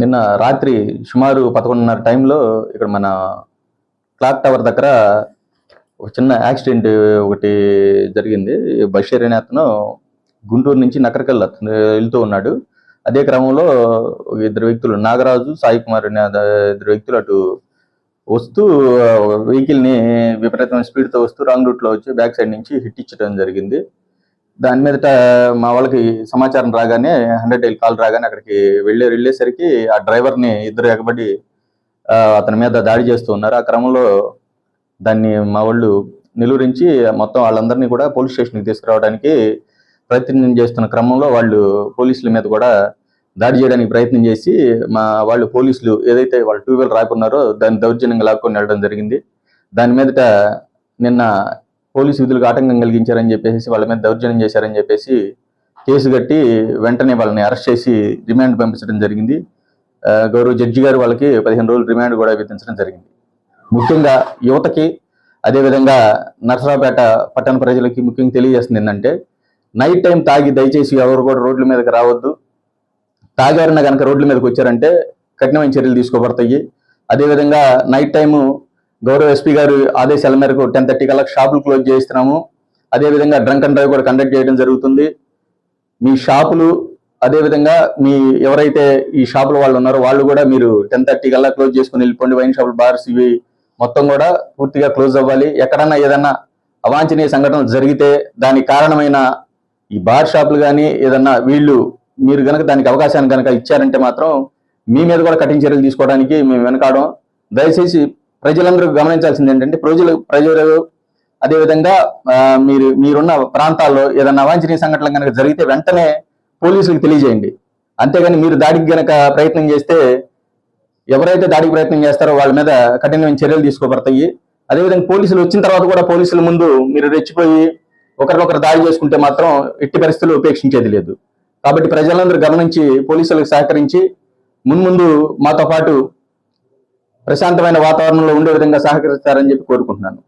నిన్న రాత్రి సుమారు పదకొండున్నర టైంలో ఇక్కడ మన క్లాక్ టవర్ దగ్గర ఒక చిన్న యాక్సిడెంట్ ఒకటి జరిగింది. బషీర్ అనే అతను గుంటూరు నుంచి నకరకల్ వెళ్తూ ఉన్నాడు. అదే క్రమంలో ఇద్దరు వ్యక్తులు నాగరాజు సాయి కుమార్ అనే ఇద్దరు వ్యక్తులు అటు వస్తూ వెహికల్ని విపరీతమైన స్పీడ్తో వస్తూ రాంగ్ రూట్లో వచ్చి బ్యాక్ సైడ్ నుంచి హిట్ ఇచ్చడం జరిగింది. దాని మీదట మా వాళ్ళకి సమాచారం రాగానే హండ్రెడ్ ఎయిల్ కాల్ రాగానే అక్కడికి వెళ్ళే వెళ్ళేసరికి ఆ డ్రైవర్ని ఇద్దరు ఎగబడి అతని మీద దాడి చేస్తూ ఉన్నారు. ఆ క్రమంలో దాన్ని మా వాళ్ళు నిలువరించి మొత్తం వాళ్ళందరినీ కూడా పోలీస్ స్టేషన్కి తీసుకురావడానికి ప్రయత్నం చేస్తున్న క్రమంలో వాళ్ళు పోలీసుల మీద కూడా దాడి చేయడానికి ప్రయత్నం చేసి మా వాళ్ళు పోలీసులు ఏదైతే వాళ్ళు టూ వీలర్ రాకున్నారో దాన్ని దౌర్జన్యంగా లాక్కొని వెళ్ళడం జరిగింది. దాని మీదట నిన్న పోలీసు విధులకు ఆటంకం కలిగించారని చెప్పేసి వాళ్ళ మీద దౌర్జన్యం చేశారని చెప్పేసి కేసు కట్టి వెంటనే వాళ్ళని అరెస్ట్ చేసి రిమాండ్ పంపించడం జరిగింది. గౌరవ జడ్జి గారు వాళ్ళకి పదిహేను రోజులు రిమాండ్ కూడా విధించడం జరిగింది. ముఖ్యంగా యువతకి అదేవిధంగా నర్సరాపేట పట్టణ ప్రజలకి ముఖ్యంగా తెలియజేస్తుంది ఏంటంటే నైట్ టైం తాగి దయచేసి ఎవరు కూడా రోడ్ల మీదకి రావద్దు. తాగారిన కనుక రోడ్ల మీదకి వచ్చారంటే కఠినమైన చర్యలు తీసుకోబడతాయి. అదేవిధంగా నైట్ టైము గౌరవ ఎస్పీ గారు ఆదేశాల మేరకు టెన్ థర్టీ కల్లా షాపులు క్లోజ్ చేస్తున్నాము అదేవిధంగా డ్రంక్ అండ్ డ్రైవ్ కూడా కండక్ట్ చేయడం జరుగుతుంది. మీ షాపులు అదేవిధంగా మీ ఎవరైతే ఈ షాపుల వాళ్ళు ఉన్నారో వాళ్ళు కూడా మీరు టెన్ థర్టీ కల్లా క్లోజ్ చేసుకుని వెళ్ళిపోండి. వైన్ షాపులు బార్స్ ఇవి మొత్తం కూడా పూర్తిగా క్లోజ్ అవ్వాలి. ఎక్కడన్నా ఏదన్నా అవాంఛనీయ సంఘటనలు జరిగితే దానికి కారణమైన ఈ బార్ షాపులు కానీ ఏదన్నా వీళ్ళు మీరు కనుక దానికి అవకాశాన్ని కనుక ఇచ్చారంటే మాత్రం మీ మీద కూడా కఠిన చర్యలు తీసుకోవడానికి మేము వెనకాడం దయచేసి ప్రజలందరూ గమనించాల్సింది ఏంటంటే ప్రజలు ప్రజలు అదేవిధంగా మీరు మీరున్న ప్రాంతాల్లో ఏదైనా అవాంఛనీయ సంఘటనలు కనుక జరిగితే వెంటనే పోలీసులకు తెలియజేయండి. అంతేగాని మీరు దాడికి గనక ప్రయత్నం చేస్తే ఎవరైతే దాడికి ప్రయత్నం చేస్తారో వాళ్ళ మీద కఠినమైన చర్యలు తీసుకోబడతాయి. అదేవిధంగా పోలీసులు వచ్చిన తర్వాత కూడా పోలీసుల ముందు మీరు రెచ్చిపోయి ఒకరినొకరు దాడి చేసుకుంటే మాత్రం ఎట్టి పరిస్థితులు ఉపేక్షించేది లేదు. కాబట్టి ప్రజలందరూ గమనించి పోలీసులకు సహకరించి మున్ముందు మాతో పాటు ప్రశాంతమైన వాతావరణంలో ఉండే విధంగా సహకరిస్తారని చెప్పి కోరుకుంటున్నాను.